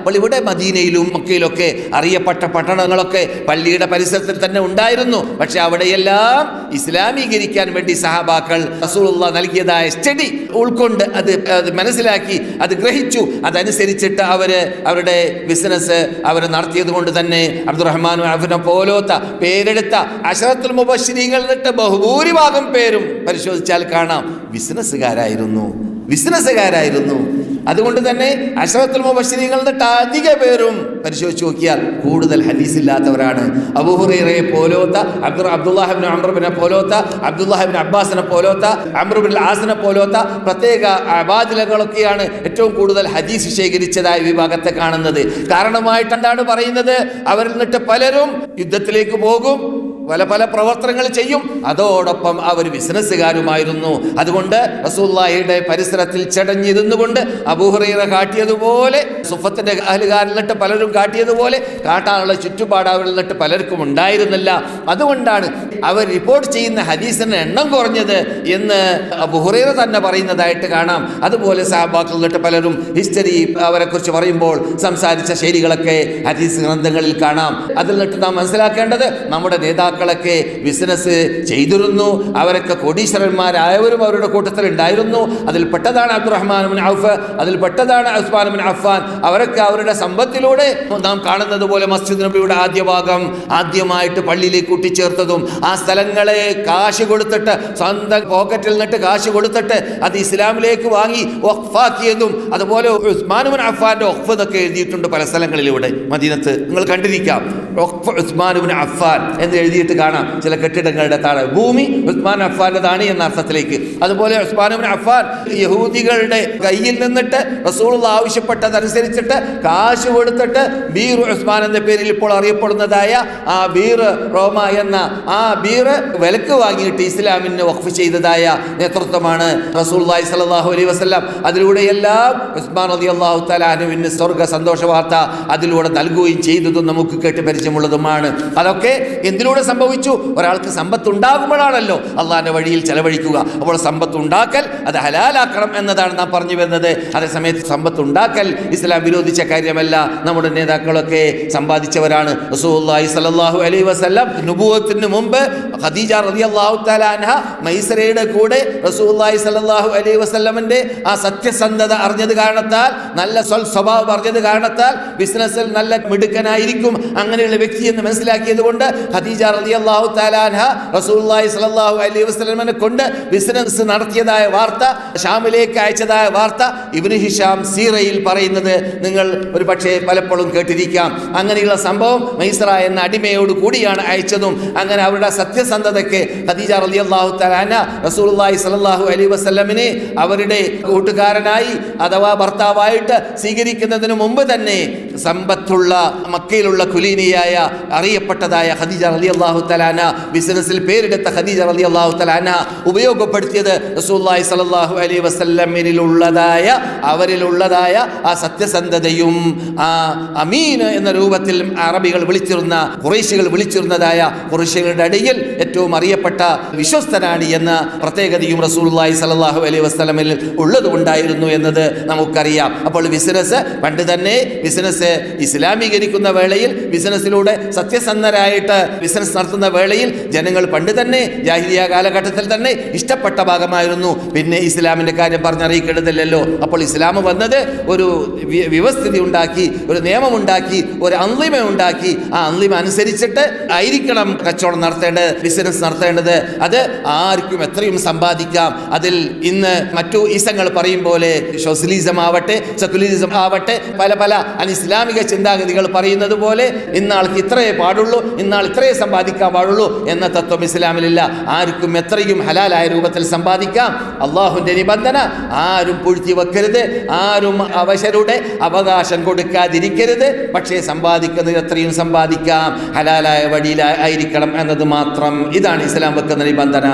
അപ്പോൾ ഇവിടെ മദീനയിലും മക്കയിലൊക്കെ അറിയപ്പെട്ട പട്ടണങ്ങളൊക്കെ പള്ളിയുടെ പരിസരത്തിൽ തന്നെ ഉണ്ടായിരുന്നു. പക്ഷെ അവിടെയെല്ലാം ഇസ്ലാമീകരിക്കാൻ വേണ്ടി സഹാബാക്കൾ റസൂലുള്ള നൽകിയതായ സ്റ്റഡി ഉൾക്കൊണ്ട് അത് മനസ്സിലാക്കി അത് ഗ്രഹിച്ചു. അതനുസരിച്ചിട്ട് അവർ അവരുടെ ബിസിനസ് അവർ നടത്തിയത് കൊണ്ട് തന്നെ അബ്ദുറഹ്മാൻ അഫിനെ പോലോത്ത പേരെടുത്ത അഷറത്തുൽ മുബശ്രീകൾ എന്നിട്ട് ബഹുഭൂരിഭാഗം പേരും പരിശോധിച്ചാൽ കാണാം. ബിസിനസ്സുകാരായിരുന്നു. ബിസിനസ്സുകാരായിരുന്നു. അതുകൊണ്ട് തന്നെ അഷറത്തുൽ മുബഷിരികളുടെ അധിക പേരും പരിശോധിച്ച് നോക്കിയാൽ കൂടുതൽ ഹദീസ് ഇല്ലാത്തവരാണ്. അബൂഹുറൈറയെ പോലോത്ത അബ്ദുർ അബ്ദുല്ലാഹിബിൻ അമ്രബിനെ പോലോത്ത അബ്ദുല്ലാഹിബിൻ അബ്ബാസിനെ പോലോത്ത അമ്രബിൻ ആസിനെ പോലോത്ത പ്രത്യേക അബാദിലകളൊക്കെയാണ് ഏറ്റവും കൂടുതൽ ഹദീസ് ശേഖരിച്ചതായ വിഭാഗത്തെ കാണുന്നത്. കാരണമായിട്ട് എന്താണ് പറയുന്നത്? അവരിൽ നിന്നിട്ട് പലരും യുദ്ധത്തിലേക്ക് പോകും പല പല പ്രവർത്തനങ്ങൾ ചെയ്യും. അതോടൊപ്പം അവർ ബിസിനസ്സുകാരുമായിരുന്നു. അതുകൊണ്ട് റസൂല്ലായിയുടെ പരിസരത്തിൽ ചടഞ്ഞിരുന്നു കൊണ്ട് അബൂഹറീറ കാട്ടിയതുപോലെ സുഫത്തിന്റെ അഹലുകാരിലിട്ട് പലരും കാട്ടിയതുപോലെ കാട്ടാനുള്ള ചുറ്റുപാട് അവരിൽ നിന്നിട്ട് പലർക്കും ഉണ്ടായിരുന്നില്ല. അതുകൊണ്ടാണ് അവർ റിപ്പോർട്ട് ചെയ്യുന്ന ഹദീസിന് എണ്ണം കുറഞ്ഞത് എന്ന് അബൂഹറീറ തന്നെ പറയുന്നതായിട്ട് കാണാം. അതുപോലെ സഹബാക്കിൽ നിന്നിട്ട് പലരും ഹിസ്റ്ററി അവരെക്കുറിച്ച് പറയുമ്പോൾ സംസാരിച്ച ശൈലികളൊക്കെ ഹദീസ് ഗ്രന്ഥങ്ങളിൽ കാണാം. അതിൽ നിന്നിട്ട് നാം മനസ്സിലാക്കേണ്ടത് നമ്മുടെ നേതാക്കളൊക്കെ ബിസിനസ് ചെയ്തിരുന്നു. അവരൊക്കെ കോടീശ്വരന്മാരായവരും അവരുടെ കൂട്ടത്തിൽ ഉണ്ടായിരുന്നു. അതിൽ പെട്ടതാണ് അബ്ദുറഹ്മാൻ ഔഫ് അതിൽ പെട്ടതാണ് ഉസ്മാൻ മുൻ അഫ്ഫാൻ. അവരൊക്കെ അവരുടെ സമ്പത്തിലൂടെ നാം കാണുന്നത് പോലെ മസ്ജിദ് നബിയുടെ ആദ്യ ഭാഗം ആദ്യമായിട്ട് പള്ളിയിലേക്ക് കൂട്ടിച്ചേർത്തതും ആ സ്ഥലങ്ങളെ കാശ് കൊടുത്തിട്ട് സ്വന്തം പോക്കറ്റിൽ നിന്നിട്ട് കാശ് കൊടുത്തിട്ട് അത് ഇസ്ലാമിലേക്ക് വാങ്ങി ഒഫാക്കിയതും അതുപോലെ ഉസ്മാൻ മുൻ അഫ്ഫാന്റെ ഒഫ് എന്നൊക്കെ എഴുതിയിട്ടുണ്ട് പല സ്ഥലങ്ങളിലൂടെ. മദീനത്ത് നിങ്ങൾ കണ്ടിരിക്കാം. ഒഫ് മുൻ അഫ്ഫാൻ എന്ന് എഴുതിയിട്ട് കാണാം ചില കെട്ടിടങ്ങളുടെ താഴെ ഭൂമി ഉസ്മാൻ അഫ്ഫാന്റെതാണ് എന്ന അർത്ഥത്തിലേക്ക്. അതുപോലെ ഉസ്മാൻ അഫ്ഫാൻ യഹൂദികളുടെ കയ്യിൽ നിന്നിട്ട് റസൂൾ ആവശ്യപ്പെട്ടതനുസരിച്ചിട്ട് കാശ് കൊടുത്തിട്ട് ബീർ ഉസ്മാൻ എന്ന പേരിൽ ഇപ്പോൾ അറിയപ്പെടുന്നതായ ആ ബീർ റോമ എന്ന ആ ബീർ വിലക്ക് വാങ്ങിയിട്ട് ഇസ്ലാമിന് വഖഫ് ചെയ്തതായ നേതൃത്വമാണ് റസൂൽഹി സലാഹു അലൈഹി വസ്ലാം അതിലൂടെ എല്ലാം ഉസ്മാൻ അലി അള്ളാഹു തലാനുവിന് സ്വർഗ സന്തോഷ വാർത്ത അതിലൂടെ നൽകുകയും ചെയ്തതും നമുക്ക് കേട്ട് പരിചയമുള്ളതുമാണ്. അതൊക്കെ എന്തിലൂടെ സംഭവിച്ചു? ഒരാൾക്ക് സമ്പത്ത് ഉണ്ടാകുമ്പോഴാണല്ലോ അള്ളാഹിന്റെ വഴിയിൽ ചെലവഴിക്കുക. അപ്പോൾ സമ്പത്ത് ഉണ്ടാക്കൽ അത് ഹലാലാക്കണം എന്നതാണ് നാം പറഞ്ഞു വരുന്നത്. അതേസമയത്ത് സമ്പത്ത് ഉണ്ടാക്കൽ ഇസ്ലാം വിരോധിച്ച കാര്യമല്ല. നമ്മുടെ നേതാക്കളൊക്കെ സമ്പാദിച്ചവരാണ്. റസൂലുള്ളാഹി സ്വല്ലല്ലാഹു അലൈഹി വസല്ലം നുബുവത്തിന് മുമ്പ് ഖദീജ റളിയല്ലാഹു തആല അൻഹ മൈസറയുടെ കൂടെ റസൂലുള്ളാഹി സ്വല്ലല്ലാഹു അലൈഹി വസല്ലമന്റെ ആ സത്യസന്ധത അറിഞ്ഞത് കാരണത്താൽ നല്ല സ്വൽ സ്വഭാവം അറിഞ്ഞത് കാരണത്താൽ ബിസിനസ്സിൽ നല്ല മിടുക്കനായിരിക്കും അങ്ങനെയുള്ള വ്യക്തി എന്ന് മനസ്സിലാക്കിയത് കൊണ്ട് ഖദീജ റളിയല്ലാഹു അള്ളാഹു അൻഹ റസൂലുള്ളാഹി സ്വല്ലല്ലാഹു അലൈഹി വസല്ലമിനെ കൊണ്ട് ബിസിനസ് നടത്തിയതായ വാർത്ത ഷാമിലേക്ക് അയച്ചതായ വാർത്ത ഇബ്നു ഹിഷാം സീറയിൽ പറയുന്നത് നിങ്ങൾ ഒരു പക്ഷേ പലപ്പോഴും കേട്ടിരിക്കാം. അങ്ങനെയുള്ള സംഭവം മൈസറ എന്ന അടിമയോട് കൂടിയാണ് അയച്ചതും. അങ്ങനെ അവരുടെ സത്യസന്ധതയ്ക്ക് ഖദീജ അള്ളാഹു താലാന സ്വല്ലല്ലാഹു അലൈഹി വസല്ലമിനെ അവരുടെ കൂട്ടുകാരനായി അഥവാ ഭർത്താവായിട്ട് സ്വീകരിക്കുന്നതിന് മുമ്പ് തന്നെ സമ്പത്തുള്ള മക്കയിലുള്ള കുലീനിയായ അറിയപ്പെട്ടതായ ഖദീജ അള്ളാഹു തലാന ബിസിനസ്സിൽ പേരെടുത്ത ഖദീജ അള്ളാഹു തലാന ഉപയോഗപ്പെടുത്തിയത് റസൂലുള്ളാഹി സ്വല്ലല്ലാഹു അലൈഹി വസല്ലമിലുള്ളതായ അവരിലുള്ളതായ ആ സത്യസന്ധതയും ആ അമീൻ എന്ന രൂപത്തിൽ അറബികൾ വിളിച്ചിരുന്ന കുറേശികൾ വിളിച്ചിരുന്നതായ കുറേശികളുടെ അടിയിൽ ഏറ്റവും അറിയപ്പെട്ട വിശ്വസ്തനാണ് എന്ന പ്രത്യേകതയും റസൂലുള്ളാഹി സ്വല്ലല്ലാഹു അലൈഹി വസ്ലമിൽ ഉള്ളതുകൊണ്ടായിരുന്നു എന്നത് നമുക്കറിയാം. അപ്പോൾ ബിസിനസ് പണ്ട് തന്നെ ബിസിനസ് ഇസ്ലാമീകരിക്കുന്ന വേളയിൽ ബിസിനസ്സിലൂടെ സത്യസന്ധരായിട്ട് ബിസിനസ് നടത്തുന്ന വേളയിൽ ജനങ്ങൾ പണ്ട് തന്നെ ജാഹിരിയ കാലഘട്ടത്തിൽ തന്നെ ഇഷ്ടപ്പെട്ട ഭാഗമായിരുന്നു. പിന്നെ ഇസ്ലാമിന്റെ കാര്യം പറഞ്ഞറിയിക്കേണ്ടതില്ലല്ലോ. അപ്പോൾ ഇസ്ലാം വന്നത് ഒരു വ്യവസ്ഥിതി ഉണ്ടാക്കി ഒരു നിയമമുണ്ടാക്കി ഒരു അന്തിമ ഉണ്ടാക്കി. ആ അന്തിമ അനുസരിച്ചിട്ട് ആയിരിക്കണം കച്ചവടം നടത്തേണ്ടത് ബിസിനസ് നടത്തേണ്ടത്. അത് ആർക്കും എത്രയും സമ്പാദിക്കാം. അതിൽ ഇന്ന് മറ്റു ഈസങ്ങൾ പറയും പോലെ സോഷ്യലിസം ആവട്ടെ സെക്കുലറിസം ആവട്ടെ പല പല അനിസ്ലാമിക ചിന്താഗതികൾ പറയുന്നത് പോലെ ഇന്നാൾക്ക് ഇത്രയേ പാടുള്ളൂ ഇന്നാൾ ഇത്രയേ സമ്പാദിക്കാൻ പാടുള്ളൂ എന്ന തത്വം ഇസ്ലാമിലില്ല. ആർക്കും എത്രയും ഹലാലായ രൂപത്തിൽ സമ്പാദിക്കാം. അള്ളാഹുവിന്റെ നിബന്ധന ആരും പുഴുത്തി വെക്കരുത് ആരും അവശരുടെ അവകാശം കൊടുക്കാതിരിക്കരുത്. പക്ഷേ സമ്പാദിക്കുന്നത് എത്രയും സമ്പാദിക്കാം. ഹലാലായ വഴിയിലായിരിക്കണം എന്നത് മാത്രം ഇതാണ് ഇസ്ലാം വെക്കുന്ന നിബന്ധന.